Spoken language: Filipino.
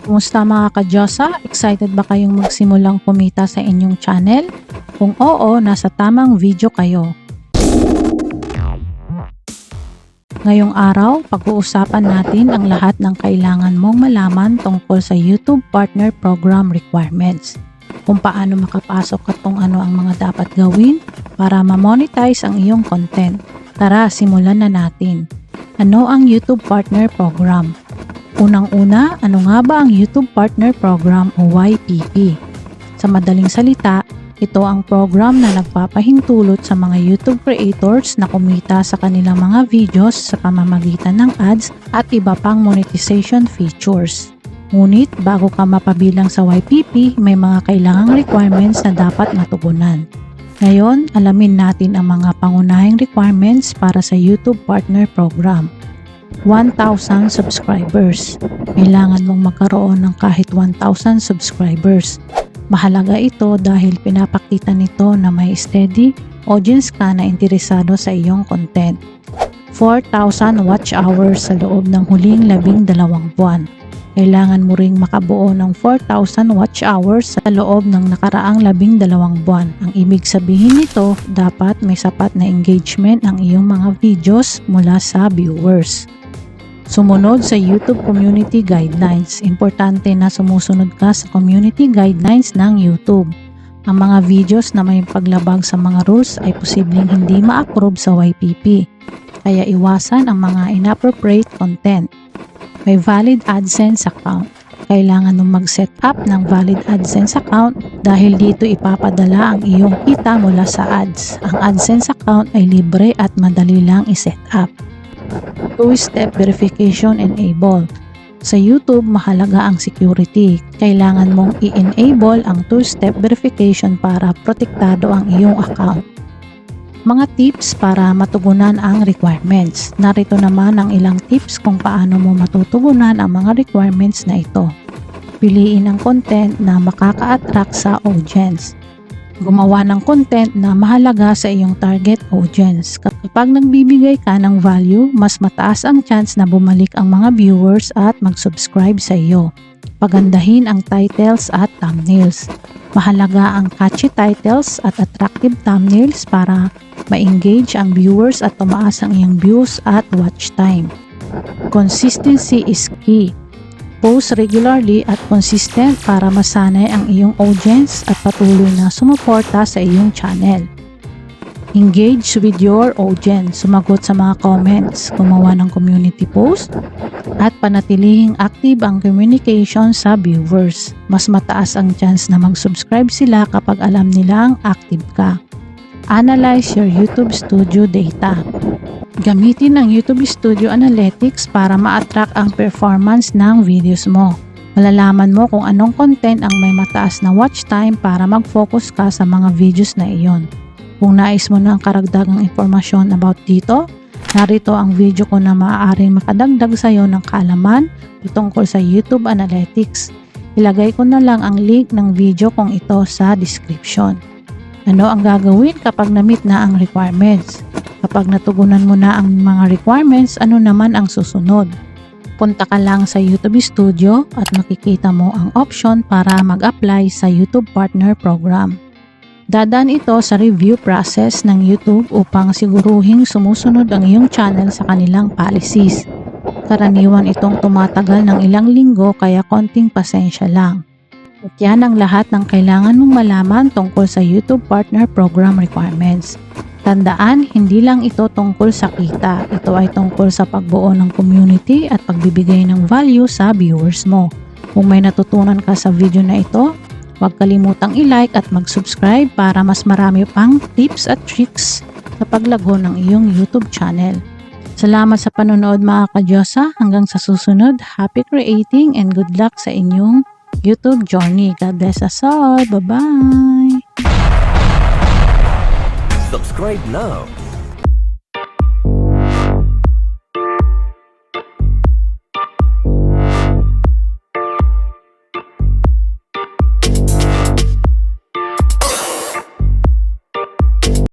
Kumusta mga kadyosa? Excited ba kayong magsimulang kumita sa inyong channel? Kung oo, nasa tamang video kayo. Ngayong araw, pag-uusapan natin ang lahat ng kailangan mong malaman tungkol sa YouTube Partner Program requirements. Kung paano makapasok at kung ano ang mga dapat gawin para ma-monetize ang iyong content. Tara, simulan na natin. Ano ang YouTube Partner Program? Unang-una, ano nga ba ang YouTube Partner Program o YPP? Sa madaling salita, ito ang program na nagpapahintulot sa mga YouTube creators na kumita sa kanilang mga videos sa pamamagitan ng ads at iba pang monetization features. Ngunit bago ka mapabilang sa YPP, may mga kailangang requirements na dapat matugunan. Ngayon, alamin natin ang mga pangunahing requirements para sa YouTube Partner Program. 1,000 subscribers. Kailangan mong magkaroon ng kahit 1,000 subscribers. Mahalaga ito dahil pinapakita nito na may steady audience ka na interesado sa iyong content. 4,000 watch hours sa loob ng huling labing dalawang buwan. Kailangan mo ring makabuo ng 4,000 watch hours sa loob ng nakaraang labing dalawang buwan. Ang ibig sabihin nito, dapat may sapat na engagement ang iyong mga videos mula sa viewers. Sumunod sa YouTube Community Guidelines. Importante na sumusunod ka sa community guidelines ng YouTube. Ang mga videos na may paglabag sa mga rules ay posibleng hindi ma-approve sa YPP. Kaya iwasan ang mga inappropriate content. May valid AdSense account. Kailangan mong mag-set up ng valid AdSense account dahil dito ipapadala ang iyong kita mula sa ads. Ang AdSense account ay libre at madali lang i-set up two-step verification enable. Sa YouTube, mahalaga ang security. Kailangan mong i-enable ang two-step verification para protektado ang iyong account. Mga tips para matugunan ang requirements. Narito naman ang ilang tips kung paano mo matutugunan ang mga requirements na ito. Piliin ang content na makaka-attract sa audience gumawa ng content na mahalaga sa iyong target audience. Kapag nagbibigay ka ng value, mas mataas ang chance na bumalik ang mga viewers at mag-subscribe sa iyo. Pagandahin ang titles at thumbnails. Mahalaga ang catchy titles at attractive thumbnails para ma-engage ang viewers at tumaas ang iyong views at watch time. Consistency is key. Post regularly at consistent para masanay ang iyong audience at patuloy na sumuporta sa iyong channel. Engage with your audience, sumagot sa mga comments, gumawa ng community post, at panatilihing active ang communication sa viewers. Mas mataas ang chance na mag-subscribe sila kapag alam nilang active ka. Analyze your YouTube Studio data. Gamitin ang YouTube Studio Analytics para ma-attract ang performance ng videos mo. Malalaman mo kung anong content ang may mataas na watch time para mag-focus ka sa mga videos na iyon. Kung nais mo ng karagdagang impormasyon about dito, narito ang video ko na maaaring makadagdag sa iyo ng kaalaman tungkol sa YouTube Analytics. Ilagay ko na lang ang link ng video kong ito sa description. Ano ang gagawin kapag na-meet na ang requirements? Kapag natugunan mo na ang mga requirements, ano naman ang susunod? Punta ka lang sa YouTube Studio at makikita mo ang option para mag-apply sa YouTube Partner Program. Dadaan ito sa review process ng YouTube upang siguruhing sumusunod ang iyong channel sa kanilang policies. Karaniwan itong tumatagal ng ilang linggo kaya konting pasensya lang. At yan ang lahat ng kailangan mong malaman tungkol sa YouTube Partner Program requirements. Tandaan, hindi lang ito tungkol sa kita. Ito ay tungkol sa pagbuo ng community at pagbibigay ng value sa viewers mo. Kung may natutunan ka sa video na ito, huwag kalimutang i-like at mag-subscribe para mas marami pang tips at tricks sa paglago ng iyong YouTube channel. Salamat sa panonood mga kadyosa. Hanggang sa susunod, happy creating and good luck sa inyong YouTube journey. God bless us all. Bye-bye! Subscribe now